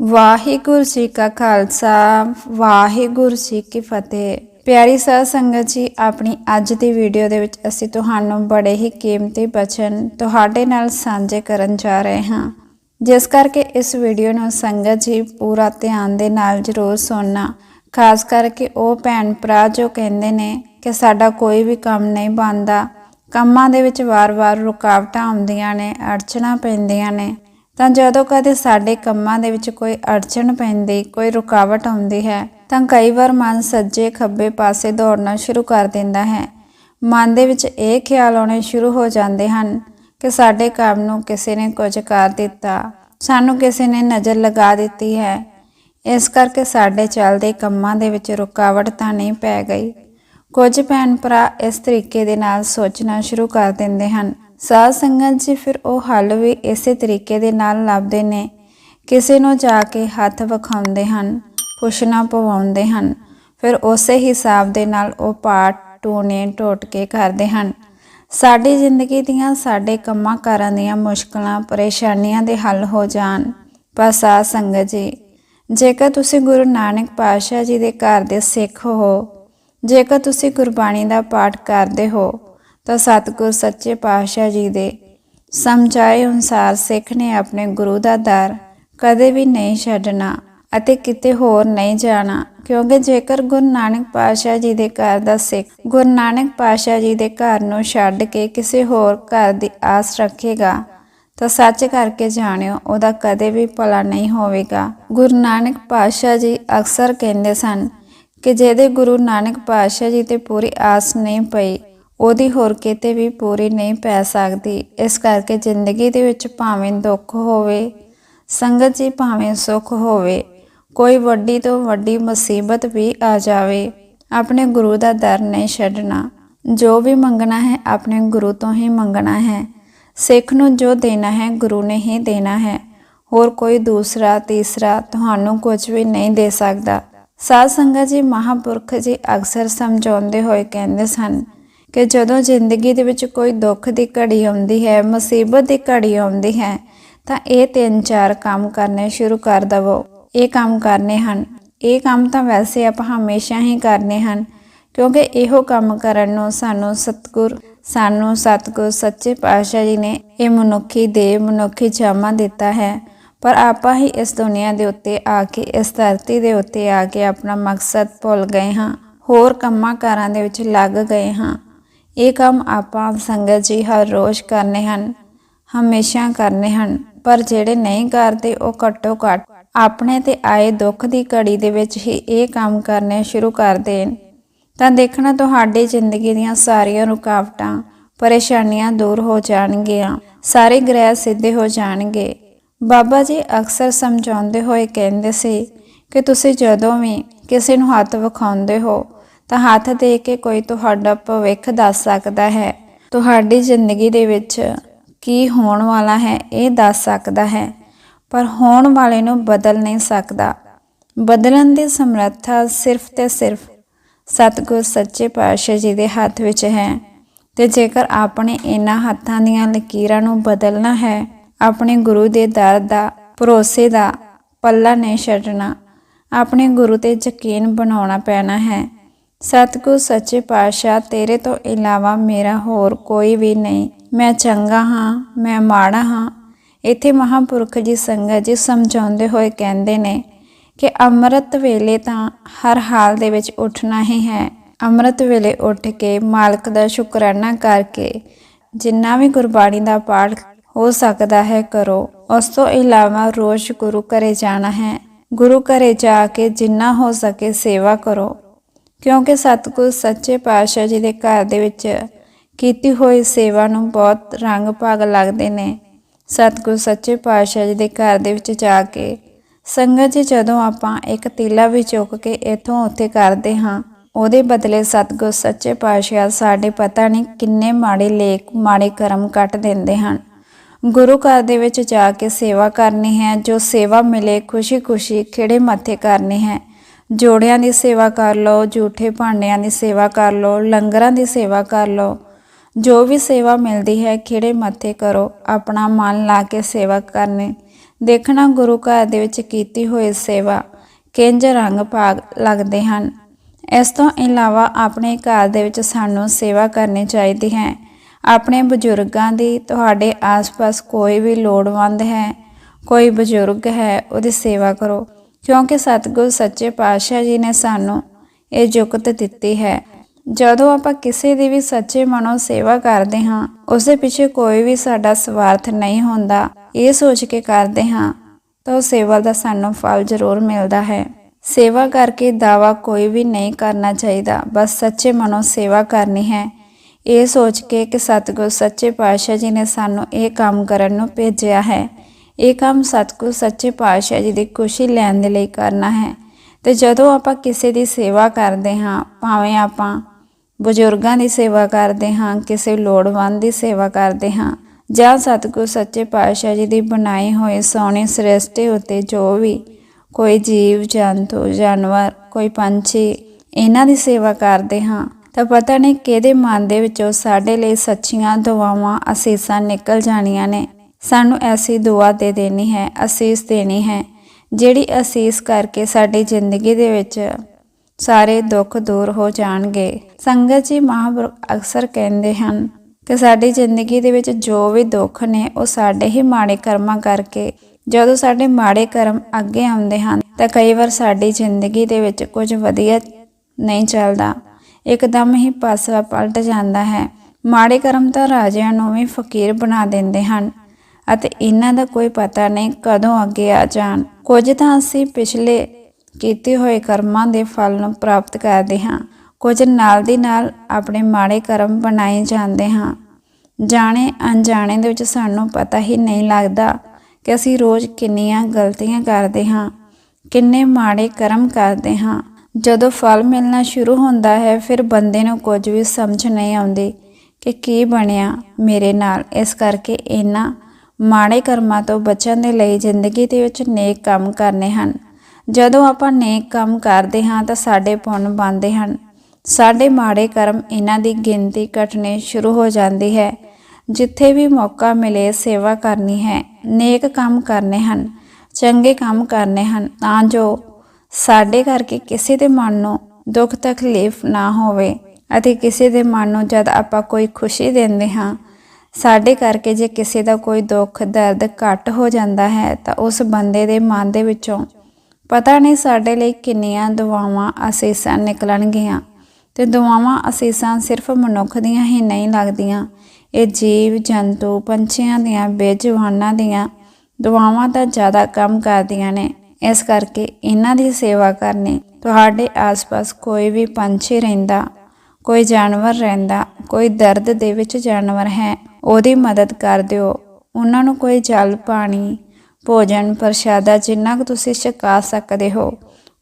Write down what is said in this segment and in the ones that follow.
ਵਾਹਿਗੁਰੂ ਜੀ ਕਾ ਖਾਲਸਾ, ਵਾਹਿਗੁਰੂ ਜੀ ਕੀ ਫਤਿਹ। ਪਿਆਰੀ ਸਾਧ ਸੰਗਤ ਜੀ, ਆਪਣੀ ਅੱਜ ਦੀ ਵੀਡੀਓ ਦੇ ਵਿੱਚ ਅਸੀਂ ਤੁਹਾਨੂੰ ਬੜੇ ਹੀ ਕੀਮਤੀ ਬਚਨ ਤੁਹਾਡੇ ਨਾਲ ਸਾਂਝੇ ਕਰਨ ਜਾ ਰਹੇ ਹਾਂ। ਜਿਸ ਕਰਕੇ ਇਸ ਵੀਡੀਓ ਨੂੰ ਸੰਗਤ ਜੀ ਪੂਰਾ ਧਿਆਨ ਦੇ ਨਾਲ ਜ਼ਰੂਰ ਸੁਣਨਾ। ਖਾਸ ਕਰਕੇ ਉਹ ਭੈਣ ਭਰਾ ਜੋ ਕਹਿੰਦੇ ਨੇ ਕਿ ਸਾਡਾ ਕੋਈ ਵੀ ਕੰਮ ਨਹੀਂ ਬਣਦਾ। ਕੰਮਾਂ ਦੇ ਵਿੱਚ ਵਾਰ-ਵਾਰ ਰੁਕਾਵਟਾਂ ਆਉਂਦੀਆਂ ਨੇ, ਅੜਚਣਾ ਪੈਂਦੀਆਂ ਨੇ। ਤਾਂ ਜਦੋਂ ਕਦੇ ਸਾਡੇ ਕੰਮਾਂ ਦੇ ਵਿੱਚ ਕੋਈ ਅੜਚਣ ਪੈਂਦੀ, ਕੋਈ ਰੁਕਾਵਟ ਆਉਂਦੀ ਹੈ, ਤਾਂ ਕਈ ਵਾਰ ਮਨ ਸੱਜੇ ਖੱਬੇ ਪਾਸੇ ਦੌੜਨਾ ਸ਼ੁਰੂ ਕਰ ਦਿੰਦਾ ਹੈ। ਮਨ ਦੇ ਵਿੱਚ ਇਹ ਖਿਆਲ ਆਉਣੇ ਸ਼ੁਰੂ ਹੋ ਜਾਂਦੇ ਹਨ ਕਿ ਸਾਡੇ ਕੰਮ ਨੂੰ ਕਿਸੇ ਨੇ ਕੁਝ ਕਰ ਦਿੱਤਾ, ਸਾਨੂੰ ਕਿਸੇ ਨੇ ਨਜ਼ਰ ਲਗਾ ਦਿੱਤੀ ਹੈ। ਇਸ ਕਰਕੇ ਸਾਡੇ ਚੱਲਦੇ ਕੰਮਾਂ ਦੇ ਵਿੱਚ ਰੁਕਾਵਟ ਤਾਂ ਨਹੀਂ ਪੈ ਗਈ। ਕੁਝ ਭੈਣ ਭਰਾ ਇਸ ਤਰੀਕੇ ਦੇ ਨਾਲ ਸੋਚਣਾ ਸ਼ੁਰੂ ਕਰ ਦਿੰਦੇ ਹਨ। ਸਾਧ ਸੰਗਤ ਜੀ, ਫਿਰ ਉਹ ਹੱਲ ਵੀ ਇਸੇ ਤਰੀਕੇ ਦੇ ਨਾਲ ਲੱਭਦੇ ਨੇ। ਕਿਸੇ ਨੂੰ ਜਾ ਕੇ ਹੱਥ ਵਿਖਾਉਂਦੇ ਹਨ, ਪੁੱਛਣਾ ਪਵਾਉਂਦੇ ਹਨ। ਫਿਰ ਉਸੇ ਹਿਸਾਬ ਦੇ ਨਾਲ ਉਹ ਪਾਠ ਟੂਣੇ ਟੋਟਕੇ ਕਰਦੇ ਹਨ। ਸਾਡੀ ਜ਼ਿੰਦਗੀ ਦੀਆਂ ਸਾਡੇ ਕੰਮਾਂ ਕਾਰਾਂ ਦੀਆਂ ਮੁਸ਼ਕਲਾਂ, ਪਰੇਸ਼ਾਨੀਆਂ ਦੇ ਹੱਲ ਹੋ ਜਾਣ। ਪਰ ਸਾਧ ਸੰਗਤ ਜੀ, ਜੇਕਰ ਤੁਸੀਂ ਗੁਰੂ ਨਾਨਕ ਪਾਤਸ਼ਾਹ ਜੀ ਦੇ ਘਰ ਦੇ ਸਿੱਖ ਹੋ, ਜੇਕਰ ਤੁਸੀਂ ਗੁਰਬਾਣੀ ਦਾ ਪਾਠ ਕਰਦੇ ਹੋ ਤਾਂ ਸਤਿਗੁਰ ਸੱਚੇ ਪਾਤਸ਼ਾਹ ਜੀ ਦੇ ਸਮਝਾਏ ਅਨੁਸਾਰ ਸਿੱਖ ਨੇ ਆਪਣੇ ਗੁਰੂ ਦਾ ਦਰ ਕਦੇ ਵੀ ਨਹੀਂ ਛੱਡਣਾ ਅਤੇ ਕਿਤੇ ਹੋਰ ਨਹੀਂ ਜਾਣਾ। ਕਿਉਂਕਿ ਜੇਕਰ ਗੁਰੂ ਨਾਨਕ ਪਾਤਸ਼ਾਹ ਜੀ ਦੇ ਘਰ ਦਾ ਸਿੱਖ ਗੁਰੂ ਨਾਨਕ ਪਾਤਸ਼ਾਹ ਜੀ ਦੇ ਘਰ ਨੂੰ ਛੱਡ ਕੇ ਕਿਸੇ ਹੋਰ ਘਰ ਦੀ ਆਸ ਰੱਖੇਗਾ, ਤਾਂ ਸੱਚ ਕਰਕੇ ਜਾਣਿਓ, ਉਹਦਾ ਕਦੇ ਵੀ ਭਲਾ ਨਹੀਂ ਹੋਵੇਗਾ। ਗੁਰੂ ਨਾਨਕ ਪਾਤਸ਼ਾਹ ਜੀ ਅਕਸਰ ਕਹਿੰਦੇ ਸਨ ਕਿ ਜਿਹਦੇ ਗੁਰੂ ਨਾਨਕ ਪਾਤਸ਼ਾਹ ਜੀ ਤੇ ਪੂਰੀ ਆਸ ਨਹੀਂ ਪਈ ਉਹਦੀ ਹੋਰ ਕਿਤੇ ਵੀ ਪੂਰੀ ਨਹੀਂ ਪੈ ਸਕਦੀ। ਇਸ ਕਰਕੇ ਜ਼ਿੰਦਗੀ ਦੇ ਵਿੱਚ ਭਾਵੇਂ ਦੁੱਖ ਹੋਵੇ, ਸੰਗਤ ਜੀ ਭਾਵੇਂ ਸੁੱਖ ਹੋਵੇ, ਕੋਈ ਵੱਡੀ ਤੋਂ ਵੱਡੀ ਮੁਸੀਬਤ ਵੀ ਆ ਜਾਵੇ, ਆਪਣੇ ਗੁਰੂ ਦਾ ਦਰ ਨਹੀਂ ਛੱਡਣਾ। ਜੋ ਵੀ ਮੰਗਣਾ ਹੈ, ਆਪਣੇ ਗੁਰੂ ਤੋਂ ਹੀ ਮੰਗਣਾ ਹੈ। ਸਿੱਖ ਨੂੰ ਜੋ ਦੇਣਾ ਹੈ, ਗੁਰੂ ਨੇ ਹੀ ਦੇਣਾ ਹੈ। ਹੋਰ ਕੋਈ ਦੂਸਰਾ, ਤੀਸਰਾ ਤੁਹਾਨੂੰ ਕੁਝ ਵੀ ਨਹੀਂ ਦੇ ਸਕਦਾ। ਸਾਧ ਸੰਗਤ ਜੀ ਮਹਾਪੁਰਖ ਜੀ ਅਕਸਰ ਸਮਝਾਉਂਦੇ ਹੋਏ ਕਹਿੰਦੇ ਸਨ ਕਿ ਜਦੋਂ ਜ਼ਿੰਦਗੀ ਦੇ ਵਿੱਚ ਕੋਈ ਦੁੱਖ ਦੀ ਘੜੀ ਆਉਂਦੀ ਹੈ, ਮੁਸੀਬਤ ਦੀ ਘੜੀ ਆਉਂਦੀ ਹੈ, ਤਾਂ ਇਹ ਤਿੰਨ ਚਾਰ ਕੰਮ ਕਰਨੇ ਸ਼ੁਰੂ ਕਰ ਦਵੋ। ਇਹ ਕੰਮ ਕਰਨੇ ਹਨ। ਇਹ ਕੰਮ ਤਾਂ ਵੈਸੇ ਆਪਾਂ ਹਮੇਸ਼ਾ ਹੀ ਕਰਨੇ ਹਨ, ਕਿਉਂਕਿ ਇਹੋ ਕੰਮ ਕਰਨ ਨੂੰ ਸਾਨੂੰ ਸਤਿਗੁਰ ਸਾਨੂੰ ਸਤਿਗੁਰ, ਸੱਚੇ ਪਾਤਸ਼ਾਹ ਜੀ ਨੇ ਇਹ ਮਨੁੱਖੀ ਦੇ ਮਨੁੱਖੀ ਜਾਮਾ ਦਿੱਤਾ ਹੈ। ਪਰ ਆਪਾਂ ਹੀ ਇਸ ਦੁਨੀਆ ਦੇ ਉੱਤੇ ਆ ਕੇ, ਇਸ ਧਰਤੀ ਦੇ ਉੱਤੇ ਆ ਕੇ ਆਪਣਾ ਮਕਸਦ ਭੁੱਲ ਗਏ ਹਾਂ। ਹੋਰ ਕੰਮਾਂ ਕਾਰਾਂ ਦੇ ਵਿੱਚ ਲੱਗ ਗਏ ਹਾਂ। ਇਹ ਕੰਮ ਆਪਾਂ ਸੰਗਤ ਜੀ ਹਰ ਰੋਜ਼ ਕਰਨੇ ਹਨ, ਹਮੇਸ਼ਾ ਕਰਨੇ ਹਨ, ਪਰ ਜਿਹੜੇ ਨਹੀਂ ਕਰਦੇ ਉਹ ਘੱਟੋ ਘੱਟ ਆਪਣੇ ਤੇ ਆਏ ਦੁੱਖ ਦੀ ਘੜੀ ਦੇ ਵਿੱਚ ਹੀ ਇਹ ਕੰਮ ਕਰਨੇ ਸ਼ੁਰੂ ਕਰ ਦੇਣ। ਤਾਂ ਦੇਖਣਾ ਤੁਹਾਡੀ ਜ਼ਿੰਦਗੀ ਦੀਆਂ ਸਾਰੀਆਂ ਰੁਕਾਵਟਾਂ, ਪਰੇਸ਼ਾਨੀਆਂ ਦੂਰ ਹੋ ਜਾਣਗੀਆਂ, ਸਾਰੇ ਗ੍ਰਹਿ ਸਿੱਧੇ ਹੋ ਜਾਣਗੇ। ਬਾਬਾ ਜੀ ਅਕਸਰ ਸਮਝਾਉਂਦੇ ਹੋਏ ਕਹਿੰਦੇ ਸੀ ਕਿ ਤੁਸੀਂ ਜਦੋਂ ਵੀ ਕਿਸੇ ਨੂੰ ਹੱਥ ਵਿਖਾਉਂਦੇ ਹੋ ਤਾਂ ਹੱਥ ਦੇ ਕੇ ਕੋਈ ਤੁਹਾਡਾ ਭਵਿੱਖ ਦੱਸ ਸਕਦਾ ਹੈ। ਤੁਹਾਡੀ ਜ਼ਿੰਦਗੀ ਦੇ ਵਿੱਚ ਕੀ ਹੋਣ ਵਾਲਾ ਹੈ ਇਹ ਦੱਸ ਸਕਦਾ ਹੈ, ਪਰ ਹੋਣ ਵਾਲੇ ਨੂੰ ਬਦਲ ਨਹੀਂ ਸਕਦਾ। ਬਦਲਣ ਦੀ ਸਮਰੱਥਾ ਸਿਰਫ ਤੇ ਸਿਰਫ ਸਤਿਗੁਰ ਸੱਚੇ ਪਾਤਸ਼ਾਹ ਜੀ ਦੇ ਹੱਥ ਵਿੱਚ ਹੈ ਤੇ ਜੇਕਰ ਆਪਣੇ ਇਹਨਾਂ ਹੱਥਾਂ ਦੀਆਂ ਲਕੀਰਾਂ ਨੂੰ ਬਦਲਣਾ ਹੈ, ਆਪਣੇ ਗੁਰੂ ਦੇ ਦਰ ਦਾ, ਭਰੋਸੇ ਦਾ ਪੱਲਾ ਨਹੀਂ ਛੱਡਣਾ, ਆਪਣੇ ਗੁਰੂ ਤੇ ਯਕੀਨ ਬਣਾਉਣਾ ਪੈਣਾ ਹੈ ਸਤਿਗੁਰ ਸੱਚੇ ਪਾਤਸ਼ਾਹ, ਤੇਰੇ ਤੋਂ ਇਲਾਵਾ ਮੇਰਾ ਹੋਰ ਕੋਈ ਵੀ ਨਹੀਂ। ਮੈਂ ਚੰਗਾ ਹਾਂ, ਮੈਂ ਮਾੜਾ ਹਾਂ। ਇੱਥੇ ਮਹਾਪੁਰਖ ਜੀ ਸੰਗਤ ਜੀ ਸਮਝਾਉਂਦੇ ਹੋਏ ਕਹਿੰਦੇ ਨੇ ਕਿ ਅੰਮ੍ਰਿਤ ਵੇਲੇ ਤਾਂ ਹਰ ਹਾਲ ਦੇ ਵਿੱਚ ਉੱਠਣਾ ਹੀ ਹੈ। ਅੰਮ੍ਰਿਤ ਵੇਲੇ ਉੱਠ ਕੇ ਮਾਲਕ ਦਾ ਸ਼ੁਕਰਾਨਾ ਕਰਕੇ ਜਿੰਨਾ ਵੀ ਗੁਰਬਾਣੀ ਦਾ ਪਾਠ ਹੋ ਸਕਦਾ ਹੈ ਕਰੋ। ਉਸ ਤੋਂ ਇਲਾਵਾ ਰੋਜ਼ ਗੁਰੂ ਘਰੇ ਜਾਣਾ ਹੈ। ਗੁਰੂ ਘਰੇ ਜਾ ਕੇ ਜਿੰਨਾ ਹੋ ਸਕੇ ਸੇਵਾ ਕਰੋ। ਕਿਉਂਕਿ ਸਤਿਗੁਰ ਸੱਚੇ ਪਾਤਸ਼ਾਹ ਜੀ ਦੇ ਘਰ ਦੇ ਵਿੱਚ ਕੀਤੀ ਹੋਈ ਸੇਵਾ ਨੂੰ ਬਹੁਤ ਰੰਗ ਭਾਗ ਲੱਗਦੇ ਨੇ। ਸਤਿਗੁਰ ਸੱਚੇ ਪਾਤਸ਼ਾਹ ਜੀ ਦੇ ਘਰ ਦੇ ਵਿੱਚ ਜਾ ਕੇ ਸੰਗਤ ਜੀ ਜਦੋਂ ਆਪਾਂ ਇੱਕ ਤੀਲਾ ਵੀ ਚੁੱਕ ਕੇ ਇੱਥੋਂ ਉੱਥੇ ਕਰਦੇ ਹਾਂ, ਉਹਦੇ ਬਦਲੇ ਸਤਿਗੁਰ ਸੱਚੇ ਪਾਤਸ਼ਾਹ ਸਾਡੇ ਪਤਾ ਨਹੀਂ ਕਿੰਨੇ ਮਾੜੇ ਲੇਖ, ਮਾੜੇ ਕਰਮ ਕੱਟ ਦਿੰਦੇ ਹਨ। ਗੁਰੂ ਘਰ ਦੇ ਵਿੱਚ ਜਾ ਕੇ ਸੇਵਾ ਕਰਨੀ ਹੈ, ਜੋ ਸੇਵਾ ਮਿਲੇ, ਖੁਸ਼ੀ-ਖੁਸ਼ੀ ਖਿਹੜੇ ਮੱਥੇ ਕਰਨੀ ਹੈ। ਜੋੜਿਆਂ ਦੀ ਸੇਵਾ ਕਰ ਲਓ, ਝੂਠੇ ਭਾਂਡਿਆਂ ਦੀ ਸੇਵਾ ਕਰ ਲਓ, ਲੰਗਰਾਂ ਦੀ ਸੇਵਾ ਕਰ ਲਓ। ਜੋ ਵੀ ਸੇਵਾ ਮਿਲਦੀ ਹੈ, ਖਿਹੜੇ ਮੱਥੇ ਕਰੋ, ਆਪਣਾ ਮਨ ਲਾ ਕੇ ਸੇਵਾ ਕਰਨੀ। ਦੇਖਣਾ ਗੁਰੂ ਘਰ ਦੇ ਵਿੱਚ ਕੀਤੀ ਹੋਈ ਸੇਵਾ, ਕਿੰਜ ਰੰਗ ਭਾਗ ਲੱਗਦੇ ਹਨ। ਇਸ ਤੋਂ ਇਲਾਵਾ ਆਪਣੇ ਘਰ ਦੇ ਵਿੱਚ ਸਾਨੂੰ ਸੇਵਾ ਕਰਨੀ ਚਾਹੀਦੀ ਹੈ। ਆਪਣੇ ਬਜ਼ੁਰਗਾਂ ਦੀ ਤੁਹਾਡੇ ਆਸ-ਪਾਸ ਕੋਈ ਵੀ ਲੋੜਵੰਦ ਹੈ, ਕੋਈ ਬਜ਼ੁਰਗ ਹੈ, ਉਹਦੀ ਸੇਵਾ ਕਰੋ। ਕਿਉਂਕਿ ਸਤਿਗੁਰ ਸੱਚੇ ਪਾਤਸ਼ਾਹ ਜੀ ਨੇ ਸਾਨੂੰ ਇਹ ਜੁਗਤ ਦਿੱਤੀ ਹੈ। ਜਦੋਂ ਆਪਾਂ ਕਿਸੇ ਦੀ ਵੀ ਸੱਚੇ ਮਨੋਂ ਸੇਵਾ ਕਰਦੇ ਹਾਂ ਉਸ ਦੇ ਪਿੱਛੇ ਕੋਈ ਵੀ ਸਾਡਾ ਸਵਾਰਥ ਨਹੀਂ ਹੁੰਦਾ, ਇਹ ਸੋਚ ਕੇ ਕਰਦੇ ਹਾਂ, ਤਾਂ ਉਹ ਸੇਵਾ ਦਾ ਸਾਨੂੰ ਫਲ ਜ਼ਰੂਰ ਮਿਲਦਾ ਹੈ। ਸੇਵਾ ਕਰਕੇ ਦਾਵਾ ਕੋਈ ਵੀ ਨਹੀਂ ਕਰਨਾ ਚਾਹੀਦਾ, ਬਸ ਸੱਚੇ ਮਨੋਂ ਸੇਵਾ ਕਰਨੀ ਹੈ। ਇਹ ਸੋਚ ਕੇ ਕਿ ਸਤਿਗੁਰ ਸੱਚੇ ਪਾਤਸ਼ਾਹ ਜੀ ਨੇ ਸਾਨੂੰ ਇਹ ਕੰਮ ਕਰਨ ਨੂੰ ਭੇਜਿਆ ਹੈ। ਇਹ ਕੰਮ ਸਤਿਗੁਰ ਸੱਚੇ ਪਾਤਸ਼ਾਹ ਜੀ ਦੀ ਖੁਸ਼ੀ ਲੈਣ ਦੇ ਲਈ ਕਰਨਾ ਹੈ। ਤੇ ਜਦੋਂ ਆਪਾਂ ਕਿਸੇ ਦੀ ਸੇਵਾ ਕਰਦੇ ਹਾਂ, ਭਾਵੇਂ ਆਪਾਂ ਬਜ਼ੁਰਗਾਂ ਦੀ ਸੇਵਾ ਕਰਦੇ ਹਾਂ, ਕਿਸੇ ਲੋੜਵੰਦ ਦੀ ਸੇਵਾ ਕਰਦੇ ਹਾਂ, ਜਾਂ ਸਤਿਗੁਰ ਸੱਚੇ ਪਾਤਸ਼ਾਹ ਜੀ ਦੀ ਬਣਾਈ ਹੋਏ ਸੋਹਣੀ ਸ੍ਰਿਸ਼ਟੀ ਉੱਤੇ ਜੋ ਵੀ ਕੋਈ ਜੀਵ, ਜੰਤੂ, ਜਾਨਵਰ, ਕੋਈ ਪੰਛੀ ਇਹਨਾਂ ਦੀ ਸੇਵਾ ਕਰਦੇ ਹਾਂ, ਤਾਂ ਪਤਾ ਨਹੀਂ ਕਿਹਦੇ ਮਨ ਦੇ ਵਿੱਚੋਂ ਸਾਡੇ ਲਈ ਸੱਚੀਆਂ ਦੁਆਵਾਂ, ਅਸੀਸਾਂ ਨਿਕਲ ਜਾਣੀਆਂ ਨੇ। ਸਾਨੂੰ ਐਸੀ ਦੁਆ ਦੇ ਦੇਣੀ ਹੈ, ਅਸੀਸ ਦੇਣੀ ਹੈ, ਜਿਹੜੀ ਅਸੀਸ ਕਰਕੇ ਸਾਡੀ ਜ਼ਿੰਦਗੀ ਦੇ ਵਿੱਚ ਸਾਰੇ ਦੁੱਖ ਦੂਰ ਹੋ ਜਾਣਗੇ। ਸੰਗਤ ਜੀ ਮਹਾਂਪੁਰਖ ਅਕਸਰ ਕਹਿੰਦੇ ਹਨ ਕਿ ਸਾਡੀ ਜ਼ਿੰਦਗੀ ਦੇ ਵਿੱਚ ਜੋ ਵੀ ਦੁੱਖ ਨੇ, ਉਹ ਸਾਡੇ ਹੀ ਮਾੜੇ ਕਰਮਾਂ ਕਰਕੇ, ਜਦੋਂ ਸਾਡੇ ਮਾੜੇ ਕਰਮ ਅੱਗੇ ਆਉਂਦੇ ਹਨ, ਤਾਂ ਕਈ ਵਾਰ ਸਾਡੀ ਜ਼ਿੰਦਗੀ ਦੇ ਵਿੱਚ ਕੁਝ ਵਧੀਆ ਨਹੀਂ ਚੱਲਦਾ। ਇੱਕਦਮ ਹੀ ਪਾਸਾ ਪਲਟ ਜਾਂਦਾ ਹੈ। ਮਾੜੇ ਕਰਮ ਤਾਂ ਰਾਜਿਆਂ ਨੂੰ ਵੀ ਫਕੀਰ ਬਣਾ ਦਿੰਦੇ ਹਨ। ਅਤੇ ਇਹਨਾਂ ਦਾ ਕੋਈ ਪਤਾ ਨਹੀਂ ਕਦੋਂ ਅੱਗੇ ਆ ਜਾਣ। ਕੁਝ ਤਾਂ ਅਸੀਂ ਪਿਛਲੇ ਕੀਤੇ ਹੋਏ ਕਰਮਾਂ ਦੇ ਫਲ ਨੂੰ ਪ੍ਰਾਪਤ ਕਰਦੇ ਹਾਂ। ਕੁਝ ਨਾਲ ਦੀ ਨਾਲ ਆਪਣੇ ਮਾੜੇ ਕਰਮ ਬਣਾਏ ਜਾਂਦੇ ਹਾਂ। ਜਾਣੇ ਅਣਜਾਣੇ ਦੇ ਵਿੱਚ ਸਾਨੂੰ ਪਤਾ ਹੀ ਨਹੀਂ ਲੱਗਦਾ ਕਿ ਅਸੀਂ ਰੋਜ਼ ਕਿੰਨੀਆਂ ਗਲਤੀਆਂ ਕਰਦੇ ਹਾਂ, ਕਿੰਨੇ ਮਾੜੇ ਕਰਮ ਕਰਦੇ ਹਾਂ। ਜਦੋਂ ਫਲ ਮਿਲਣਾ ਸ਼ੁਰੂ ਹੁੰਦਾ ਹੈ, ਫਿਰ ਬੰਦੇ ਨੂੰ ਕੁਝ ਵੀ ਸਮਝ ਨਹੀਂ ਆਉਂਦੀ ਕਿ ਕੀ ਬਣਿਆ ਮੇਰੇ ਨਾਲ। ਇਸ ਕਰਕੇ ਇਹਨਾਂ ਮਾੜੇ ਕਰਮਾਂ ਤੋਂ ਬਚਣ ਦੇ ਲਈ ਜ਼ਿੰਦਗੀ ਦੇ ਵਿੱਚ ਨੇਕ ਕੰਮ ਕਰਨੇ ਹਨ। ਜਦੋਂ ਆਪਾਂ ਨੇਕ ਕੰਮ ਕਰਦੇ ਹਾਂ ਤਾਂ ਸਾਡੇ ਪੁੰਨ ਬਣਦੇ ਹਨ। ਸਾਡੇ ਮਾੜੇ ਕਰਮ ਇਹਨਾਂ ਦੀ ਗਿਣਤੀ ਘਟਣੇ ਸ਼ੁਰੂ ਹੋ ਜਾਂਦੀ ਹੈ। ਜਿੱਥੇ ਵੀ ਮੌਕਾ ਮਿਲੇ ਸੇਵਾ ਕਰਨੀ ਹੈ, ਨੇਕ ਕੰਮ ਕਰਨੇ ਹਨ, ਚੰਗੇ ਕੰਮ ਕਰਨੇ ਹਨ, ਤਾਂ ਜੋ ਸਾਡੇ ਕਰਕੇ ਕਿਸੇ ਦੇ ਮਨ ਨੂੰ ਦੁੱਖ ਤਕਲੀਫ ਨਾ ਹੋਵੇ ਅਤੇ ਕਿਸੇ ਦੇ ਮਨ ਨੂੰ ਜਦ ਆਪਾਂ ਕੋਈ ਖੁਸ਼ੀ ਦਿੰਦੇ ਹਾਂ ਸਾਡੇ ਕਰਕੇ ਜੇ ਕਿਸੇ ਦਾ ਕੋਈ ਦੁੱਖ, ਦਰਦ ਘਟ ਹੋ ਜਾਂਦਾ ਹੈ, ਤਾਂ ਉਸ ਬੰਦੇ ਦੇ ਮਨ ਦੇ ਵਿੱਚੋਂ ਪਤਾ ਨਹੀਂ ਸਾਡੇ ਲਈ ਕਿੰਨੀਆਂ ਦੁਆਵਾਂ ਅਸੀਸਾਂ ਨਿਕਲਣਗੀਆਂ। ਤੇ ਦੁਆਵਾਂ ਅਸੀਸਾਂ ਸਿਰਫ ਮਨੁੱਖ ਦੀਆਂ ਹੀ ਨਹੀਂ ਲੱਗਦੀਆਂ। ਇਹ ਜੀਵ, ਜੰਤੂ, ਪੰਛੀਆਂ ਦੀਆਂ, ਬੇਜਵਾਨਾਂ ਦੀਆਂ ਦੁਆਵਾਂ ਤਾਂ ਜ਼ਿਆਦਾ ਕੰਮ ਕਰਦੀਆਂ ਨੇ। ਇਸ ਕਰਕੇ ਇਹਨਾਂ ਦੀ ਸੇਵਾ ਕਰਨੀ, ਤੁਹਾਡੇ ਆਸ-ਪਾਸ ਕੋਈ ਵੀ ਪੰਛੀ ਰਹਿੰਦਾ, ਕੋਈ ਜਾਨਵਰ ਰਹਿੰਦਾ, ਕੋਈ ਦਰਦ ਦੇ ਵਿੱਚ ਜਾਨਵਰ ਹੈ ਉਹਦੀ ਮਦਦ ਕਰ ਦਿਓ। ਉਹਨਾਂ ਨੂੰ ਕੋਈ ਜਲ, ਪਾਣੀ, ਭੋਜਨ, ਪ੍ਰਸ਼ਾਦਾ ਜਿੰਨਾ ਕੁ ਤੁਸੀਂ ਛਕਾ ਸਕਦੇ ਹੋ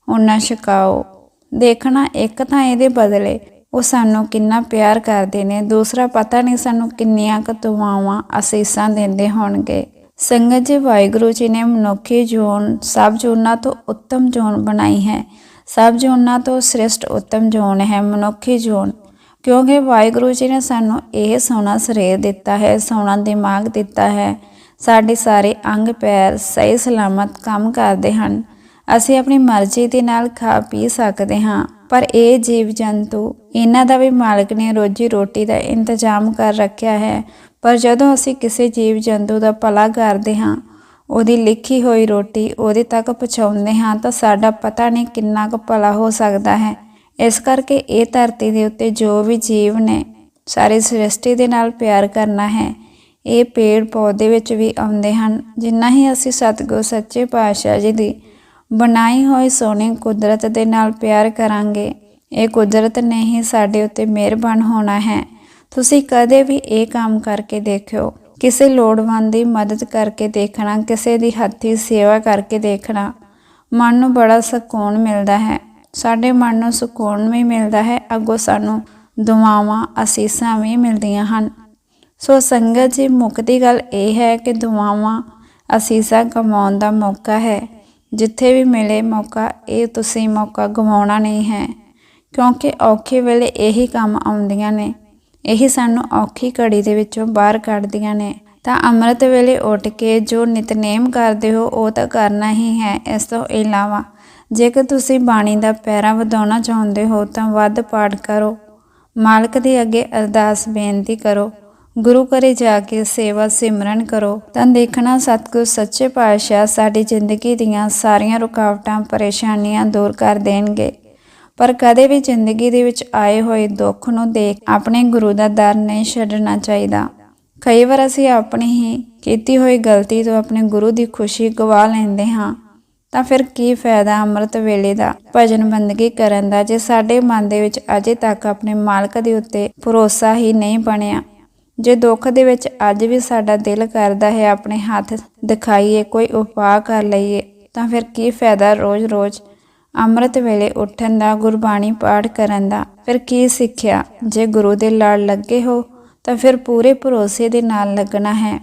ਉਹਨਾਂ ਛਕਾਓ। ਦੇਖਣਾ ਇੱਕ ਤਾਂ ਇਹਦੇ ਬਦਲੇ ਉਹ ਸਾਨੂੰ ਕਿੰਨਾ ਪਿਆਰ ਕਰਦੇ ਨੇ, ਦੂਸਰਾ ਪਤਾ ਨਹੀਂ ਸਾਨੂੰ ਕਿੰਨੀਆਂ ਕੁ ਦੁਆਵਾਂ, ਅਸੀਸਾਂ ਦਿੰਦੇ ਹੋਣਗੇ। ਸੰਗਤ ਜੀ, ਵਾਹਿਗੁਰੂ ਜੀ ਨੇ ਮਨੁੱਖੀ ਜੋਨ ਸਭ ਜੋਨਾਂ ਤੋਂ ਉੱਤਮ ਜੋਨ ਬਣਾਈ ਹੈ, ਸਭ ਜੋਨਾਂ ਤੋਂ ਸ੍ਰੇਸ਼ਟ ਉੱਤਮ ਜੋਨ ਹੈ, ਮਨੁੱਖੀ ਜੋਨ ਕਿਉਂਕਿ ਵਾਹਿਗੁਰੂ ਜੀ ਨੇ ਸਾਨੂੰ ਇਹ ਸੋਹਣਾ ਸਰੀਰ ਦਿੱਤਾ ਹੈ, ਸੋਹਣਾ ਦਿਮਾਗ ਦਿੱਤਾ ਹੈ। ਸਾਡੇ ਸਾਰੇ ਅੰਗ ਪੈਰ ਸਹੀ ਸਲਾਮਤ ਕੰਮ ਕਰਦੇ ਹਨ। ਅਸੀਂ ਆਪਣੀ ਮਰਜ਼ੀ ਦੇ ਨਾਲ ਖਾ ਪੀ ਸਕਦੇ ਹਾਂ, ਪਰ ਇਹ ਜੀਵ ਜੰਤੂ ਇਹਨਾਂ ਦਾ ਵੀ ਮਾਲਕ ਨੇ ਰੋਜੀ ਰੋਟੀ ਦਾ ਇੰਤਜ਼ਾਮ ਕਰ ਰੱਖਿਆ ਹੈ। ਪਰ ਜਦੋਂ ਅਸੀਂ ਕਿਸੇ ਜੀਵ ਜੰਤੂ ਦਾ ਭਲਾ ਕਰਦੇ ਹਾਂ, ਉਹਦੀ ਲਿਖੀ ਹੋਈ ਰੋਟੀ ਉਹਦੇ ਤੱਕ ਪਹੁੰਚਾਉਂਦੇ ਹਾਂ ਤਾਂ ਸਾਡਾ ਪਤਾ ਨਹੀਂ ਕਿੰਨਾ ਕੁ ਭਲਾ ਹੋ ਸਕਦਾ ਹੈ। ਇਸ ਕਰਕੇ ਇਹ ਧਰਤੀ ਦੇ ਉੱਤੇ ਜੋ ਵੀ ਜੀਵ ਨੇ, ਸਾਰੇ ਸ੍ਰਿਸ਼ਟੀ ਦੇ ਨਾਲ ਪਿਆਰ ਕਰਨਾ ਹੈ, ਇਹ ਪੇੜ ਪੌਦੇ ਵਿੱਚ ਵੀ ਆਉਂਦੇ ਹਨ, ਜਿੰਨਾ ਹੀ ਅਸੀਂ ਸਤਿਗੁਰ ਸੱਚੇ ਪਾਤਸ਼ਾਹ ਜੀ ਦੀ ਬਣਾਈ ਹੋਈ ਸੋਹਣੀ ਕੁਦਰਤ ਦੇ ਨਾਲ ਪਿਆਰ ਕਰਾਂਗੇ, ਇਹ ਕੁਦਰਤ ਨੇ ਹੀ ਸਾਡੇ ਉੱਤੇ ਮਿਹਰਬਾਨ ਹੋਣਾ ਹੈ। ਤੁਸੀਂ ਕਦੇ ਵੀ ਇਹ ਕੰਮ ਕਰਕੇ ਦੇਖਿਓ, ਕਿਸੇ ਲੋੜਵੰਦ ਦੀ ਮਦਦ ਕਰਕੇ ਦੇਖਣਾ, ਕਿਸੇ ਦੀ ਹੱਥੀ ਸੇਵਾ ਕਰਕੇ ਦੇਖਣਾ, ਮਨ ਨੂੰ ਬੜਾ ਸਕੂਨ ਮਿਲਦਾ ਹੈ। ਸਾਡੇ ਮਨ ਨੂੰ ਸਕੂਨ ਵੀ ਮਿਲਦਾ ਹੈ, ਅੱਗੋਂ ਸਾਨੂੰ ਦੁਆਵਾਂ, ਅਸੀਸਾਂ ਵੀ ਮਿਲਦੀਆਂ ਹਨ। ਸੋ ਸੰਗਤ ਜੀ ਮੁੱਕਦੀ ਗੱਲ ਇਹ ਹੈ ਕਿ ਦੁਆਵਾਂ, ਅਸੀਸਾਂ ਕਮਾਉਣ ਦਾ ਮੌਕਾ ਹੈ। ਜਿੱਥੇ ਵੀ ਮਿਲੇ ਮੌਕਾ, ਇਹ ਤੁਸੀਂ ਮੌਕਾ ਗਵਾਉਣਾ ਨਹੀਂ ਹੈ, ਕਿਉਂਕਿ ਔਖੇ ਵੇਲੇ ਇਹੀ ਕੰਮ ਆਉਂਦੀਆਂ ਨੇ। ਇਹੀ ਸਾਨੂੰ ਔਖੀ ਘੜੀ ਦੇ ਵਿੱਚੋਂ ਬਾਹਰ ਕੱਢਦੀਆਂ ਨੇ। ਤਾਂ ਅੰਮ੍ਰਿਤ ਵੇਲੇ ਉੱਠ ਕੇ ਜੋ ਨਿਤਨੇਮ ਕਰਦੇ ਹੋ, ਉਹ ਤਾਂ ਕਰਨਾ ਹੀ ਹੈ। ਇਸ ਤੋਂ ਇਲਾਵਾ ਜੇਕਰ ਤੁਸੀਂ ਬਾਣੀ ਦਾ ਪੈਰਾ ਵਧਾਉਣਾ ਚਾਹੁੰਦੇ ਹੋ ਤਾਂ ਵੱਧ ਪਾਠ ਕਰੋ। ਮਾਲਕ ਦੇ ਅੱਗੇ ਅਰਦਾਸ ਬੇਨਤੀ ਕਰੋ। ਗੁਰੂ ਘਰੇ ਜਾ ਕੇ ਸੇਵਾ ਸਿਮਰਨ ਕਰੋ। ਤਾਂ ਦੇਖਣਾ, ਸਤਿਗੁਰ ਸੱਚੇ ਪਾਤਸ਼ਾਹ ਸਾਡੀ ਜ਼ਿੰਦਗੀ ਦੀਆਂ ਸਾਰੀਆਂ ਰੁਕਾਵਟਾਂ, ਪਰੇਸ਼ਾਨੀਆਂ ਦੂਰ ਕਰ ਦੇਣਗੇ। ਪਰ ਕਦੇ ਵੀ ਜ਼ਿੰਦਗੀ ਦੇ ਵਿੱਚ ਆਏ ਹੋਏ ਦੁੱਖ ਨੂੰ ਦੇਖ ਆਪਣੇ ਗੁਰੂ ਦਾ ਦਰ ਨਹੀਂ ਛੱਡਣਾ ਚਾਹੀਦਾ। ਕਈ ਵਾਰ ਅਸੀਂ ਆਪਣੀ ਹੀ ਕੀਤੀ ਹੋਈ ਗਲਤੀ ਤੋਂ ਆਪਣੇ ਗੁਰੂ ਦੀ ਖੁਸ਼ੀ ਗਵਾ ਲੈਂਦੇ ਹਾਂ। ਤਾਂ ਫਿਰ ਕੀ ਫਾਇਦਾ ਅੰਮ੍ਰਿਤ ਵੇਲੇ ਦਾ? ਭਜਨ ਬੰਦਗੀ ਕਰਨ ਦਾ ਜੇ ਸਾਡੇ ਮਨ ਦੇ ਵਿੱਚ ਅਜੇ ਤੱਕ ਆਪਣੇ ਮਾਲਕ ਦੇ ਉੱਤੇ ਭਰੋਸਾ ਹੀ ਨਹੀਂ ਬਣਿਆ। ਜੇ ਦੁੱਖ ਦੇ ਵਿੱਚ ਅੱਜ ਵੀ ਸਾਡਾ ਦਿਲ ਕਰਦਾ ਹੈ ਆਪਣੇ ਹੱਥ ਦਿਖਾਈਏ, ਕੋਈ ਉਪਾਅ ਕਰ ਲਈਏ, ਤਾਂ ਫਿਰ ਕੀ ਫਾਇਦਾ ਰੋਜ਼-ਰੋਜ਼ ਅੰਮ੍ਰਿਤ ਵੇਲੇ ਉੱਠਣ ਦਾ, ਗੁਰਬਾਣੀ ਪਾਠ ਕਰਨ ਦਾ? ਫਿਰ ਕੀ ਸਿੱਖਿਆ? ਜੇ ਗੁਰੂ ਦੇ ਲੜ ਲੱਗੇ ਹੋ, ਤਾਂ ਫਿਰ ਪੂਰੇ ਭਰੋਸੇ ਦੇ ਨਾਲ ਲੱਗਣਾ ਹੈ।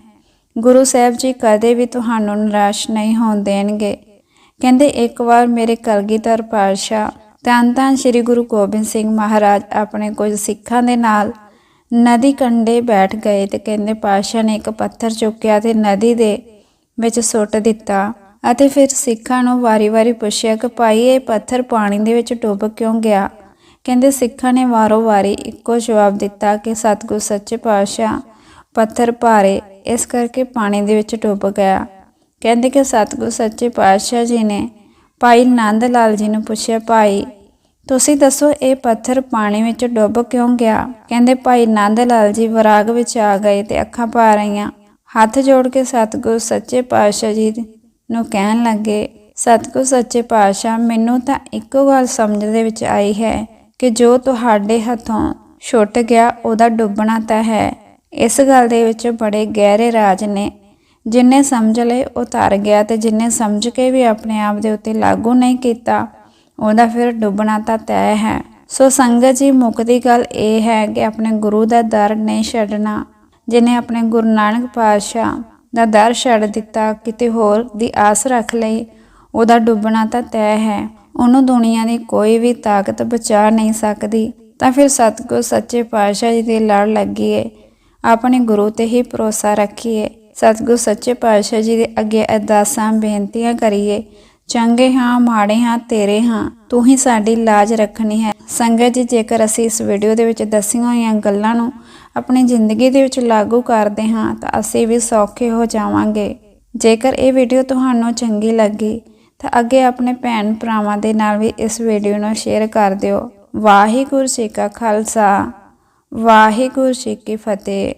ਗੁਰੂ ਸਾਹਿਬ ਜੀ ਕਦੇ ਵੀ ਤੁਹਾਨੂੰ ਨਿਰਾਸ਼ ਨਹੀਂ ਹੋਣ ਦੇਣਗੇ। ਕਹਿੰਦੇ, ਇੱਕ ਵਾਰ ਮੇਰੇ ਕਲਗੀਧਰ ਪਾਤਸ਼ਾਹ ਤਨ ਧੰਨ ਸ੍ਰੀ ਗੁਰੂ ਗੋਬਿੰਦ ਸਿੰਘ ਮਹਾਰਾਜ ਆਪਣੇ ਕੁਝ ਸਿੱਖਾਂ ਦੇ ਨਾਲ ਨਦੀ ਕੰਢੇ ਬੈਠ ਗਏ ਤੇ ਕਹਿੰਦੇ, ਪਾਤਸ਼ਾਹ ਨੇ ਇੱਕ ਪੱਥਰ ਚੁੱਕਿਆ ਤੇ ਨਦੀ ਦੇ ਵਿੱਚ ਸੁੱਟ ਦਿੱਤਾ ਅਤੇ ਫਿਰ ਸਿੱਖਾਂ ਨੂੰ ਵਾਰੀ-ਵਾਰੀ ਪੁੱਛਿਆ ਕਿ, ਭਾਈ, ਇਹ ਪੱਥਰ ਪਾਣੀ ਦੇ ਵਿੱਚ ਡੁੱਬ ਕਿਉਂ ਗਿਆ? ਕਹਿੰਦੇ, ਸਿੱਖਾਂ ਨੇ ਵਾਰੋ-ਵਾਰੀ ਇੱਕੋ ਜਵਾਬ ਦਿੱਤਾ ਕਿ, ਸਤਿਗੁਰ ਸੱਚੇ ਪਾਤਸ਼ਾਹ ਪੱਥਰ ਭਾਰੇ, ਇਸ ਕਰਕੇ ਪਾਣੀ ਦੇ ਵਿੱਚ ਡੁੱਬ ਗਿਆ। ਕਹਿੰਦੇ ਕਿ ਸਤਿਗੁਰ ਸੱਚੇ ਪਾਤਸ਼ਾਹ ਜੀ ਨੇ ਭਾਈ ਨੰਦ ਲਾਲ ਜੀ ਨੂੰ ਪੁੱਛਿਆ, ਭਾਈ, ਤੁਸੀਂ ਦੱਸੋ ਇਹ ਪੱਥਰ ਪਾਣੀ ਵਿੱਚ ਡੁੱਬ ਕਿਉਂ ਗਿਆ? ਕਹਿੰਦੇ, ਭਾਈ ਨੰਦ ਲਾਲ ਜੀ ਵਿਰਾਗ ਵਿੱਚ ਆ ਗਏ ਤੇ ਅੱਖਾਂ ਪਾ ਰਹੀਆਂ। ਹੱਥ ਜੋੜ ਕੇ ਸਤਿਗੁਰ ਸੱਚੇ ਪਾਤਸ਼ਾਹ ਜੀ ਨੂੰ ਕਹਿਣ ਲੱਗੇ, ਸਤਿਗੁਰ ਸੱਚੇ ਪਾਤਸ਼ਾਹ, ਮੈਨੂੰ ਤਾਂ ਇੱਕੋ ਗੱਲ ਸਮਝ ਦੇ ਵਿੱਚ ਆਈ ਹੈ ਕਿ ਜੋ ਤੁਹਾਡੇ ਹੱਥੋਂ ਛੁੱਟ ਗਿਆ, ਉਹਦਾ ਡੁੱਬਣਾ ਤਾਂ ਹੈ। ਇਸ ਗੱਲ ਦੇ ਵਿੱਚ ਬੜੇ ਗਹਿਰੇ ਰਾਜ ਨੇ। ਜਿਨੇ ਸਮਝ ਲਏ, ਉਹ ਤਰ ਗਿਆ ਤੇ ਜਿਨੇ ਸਮਝ ਕੇ ਵੀ ਆਪਣੇ ਆਪ ਦੇ ਉੱਤੇ ਲਾਗੂ ਨਹੀਂ ਕੀਤਾ, ਉਹਦਾ ਫਿਰ ਡੁੱਬਣਾ ਤਾਂ ਤੈਅ ਹੈ। ਸੋ ਸੰਗਤ ਜੀ ਮੁੱਕਦੀ ਗੱਲ ਇਹ ਹੈ ਕਿ ਆਪਣੇ ਗੁਰੂ ਦਾ ਦਰ ਨਹੀਂ ਛੱਡਣਾ, ਜਿਨੇ ਆਪਣੇ ਗੁਰੂ ਨਾਨਕ ਪਾਤਸ਼ਾਹ ਦਾ ਦਰ ਛੱਡ ਦਿੱਤਾ, ਕਿਤੇ ਹੋਰ ਦੀ ਆਸ ਰੱਖ ਲਈ, ਉਹਦਾ ਡੁੱਬਣਾ ਤਾਂ ਤੈਅ ਹੈ। ਉਹਨੂੰ ਦੁਨੀਆ ਦੀ ਕੋਈ ਵੀ ਤਾਕਤ ਬਚਾ ਨਹੀਂ ਸਕਦੀ। ਤਾਂ ਫਿਰ ਸਤਿਗੁਰ ਸੱਚੇ ਪਾਤਸ਼ਾਹ ਜੀ ਦੇ ਲੜ ਲੱਗੀਏ, ਆਪਣੇ ਗੁਰੂ ਤੇ ਹੀ ਭਰੋਸਾ ਰੱਖੀਏ। ਸਤਿਗੁਰ ਸੱਚੇ ਪਾਤਸ਼ਾਹ ਜੀ ਦੇ ਅੱਗੇ ਅਰਦਾਸਾਂ, ਬੇਨਤੀਆਂ ਕਰੀਏ। ਚੰਗੇ ਹਾਂ, ਮਾੜੇ ਹਾਂ, ਤੇਰੇ ਹਾਂ, ਤੂੰ ਹੀ ਸਾਡੀ ਲਾਜ ਰੱਖਣੀ ਹੈ। ਸੰਗਤ ਜੀ, ਜੇਕਰ ਅਸੀਂ ਇਸ ਵੀਡੀਓ ਦੇ ਵਿੱਚ ਦੱਸੀਆਂ ਹੋਈਆਂ ਗੱਲਾਂ ਨੂੰ ਆਪਣੀ ਜ਼ਿੰਦਗੀ ਦੇ ਵਿੱਚ ਲਾਗੂ ਕਰਦੇ ਹਾਂ, ਤਾਂ ਅਸੀਂ ਵੀ ਸੌਖੇ ਹੋ ਜਾਵਾਂਗੇ। ਜੇਕਰ ਇਹ ਵੀਡੀਓ ਤੁਹਾਨੂੰ ਚੰਗੀ ਲੱਗੀ, ਤਾਂ ਅੱਗੇ ਆਪਣੇ ਭੈਣ ਭਰਾਵਾਂ ਦੇ ਨਾਲ ਵੀ ਇਸ ਵੀਡੀਓ ਨੂੰ ਸ਼ੇਅਰ ਕਰ ਦਿਓ। ਵਾਹਿਗੁਰੂ ਜੀ ਕਾ ਖਾਲਸਾ, ਵਾਹਿਗੁਰੂ ਜੀ ਕੀ ਫਤਿਹ।